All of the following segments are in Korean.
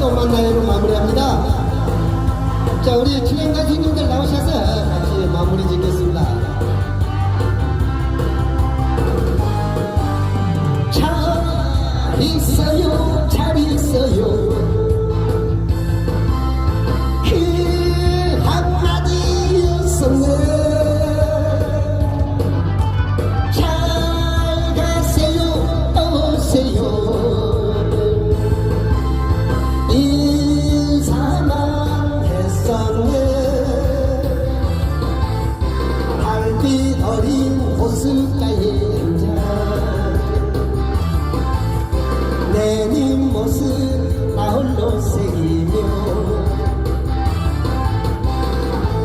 또 만나요로 마무리합니다. 자, 우리 출연 가수님들 나오셔서 같이 마무리 짓겠습니다. 잘 있어요, 잘 있어요.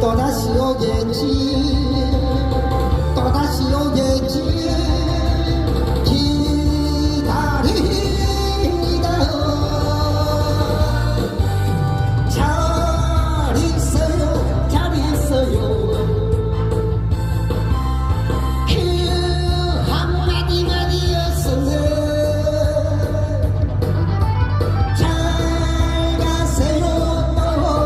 となしをげち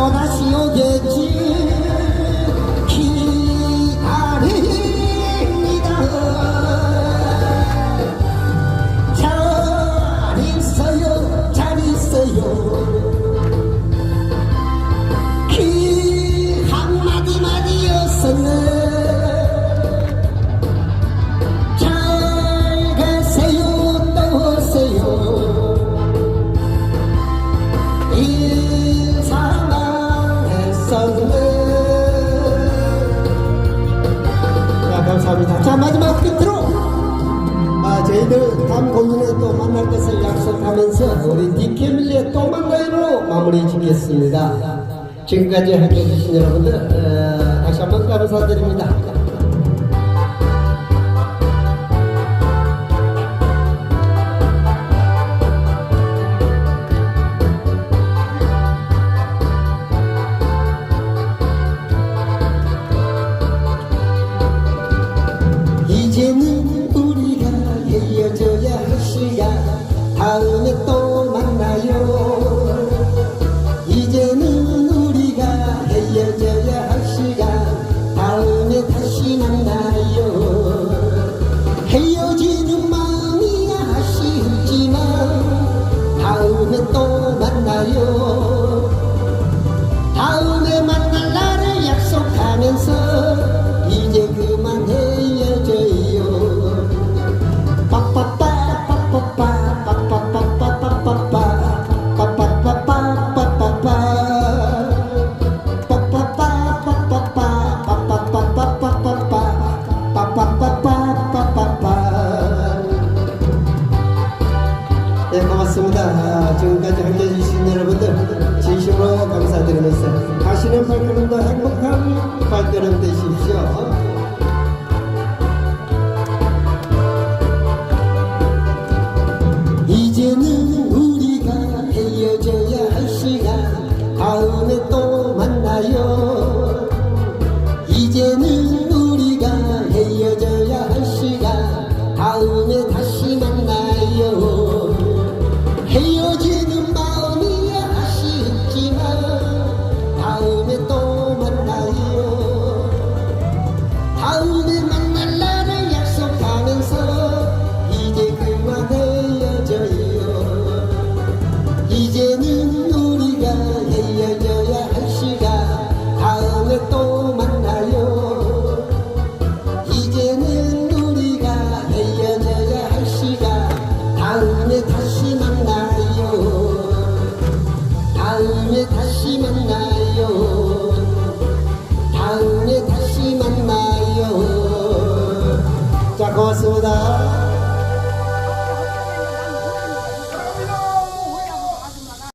또다 자 마지막 끝으로 아, 저희들 다음 공연에 또 만날 것을 약속하면서 우리 디케밀리의 또 만나요로 마무리 짓겠습니다. 지금까지 함께 해 주신 여러분들 어, 다시 한번 감사드립니다. 다음에 또 만나요. 이제는 우리가 헤어져야 할 시간. 다음에 다시 만나요. 헤어지는 마음이 아쉽지만 다음에 또 만나요 고맙습니다. 지금까지 함께 해주신 여러분들 진심으로 감사드리면서 가시는 발걸음도 행복한 발걸음 되십시오. 고맙습니다.